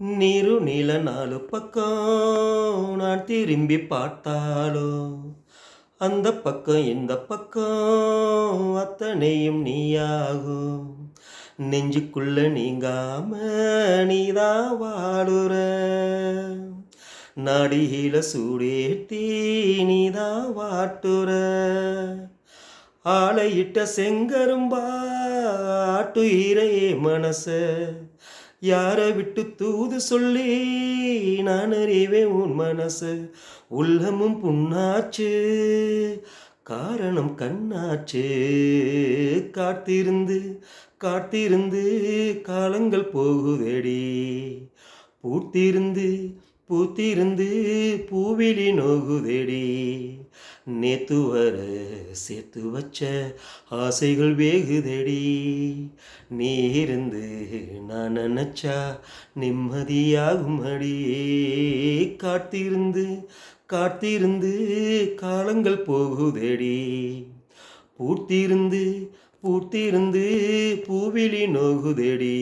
நீரு நீல நாலு பக்கம் நான் திரும்பி பார்த்தாலோ? அந்த பக்கம் இந்த பக்கம் அத்தனையும் நீயாகும் நெஞ்சுக்குள்ள நீங்காம நீதான் வாடுற நாடியில சூடேத்தி நீதான் வாட்டுற? ஆளையிட்ட செங்கரும்பா ஆட்டுயிரையே மனச? யாரை விட்டு தூது சொல்லி? நான் அறிவேன் உன் மனசு. உள்ளமும் புண்ணாச்சு. காரணம் கண்ணாச்சு. காத்திருந்து காத்திருந்து காலங்கள் போகுதேடி. பூத்திருந்து பூத்திருந்து பூவிலி நோகுதேடி. நேத்து வர சேர்த்து வச்ச ஆசைகள் வேகுதேடி. நீ இருந்து நான் நினச்சா நிம்மதியாகும் அடி காத்திருந்து காத்திருந்து காலங்கள் போகுதேடி. பூத்திருந்து பூத்திருந்து பூவிலி நோகுதேடி.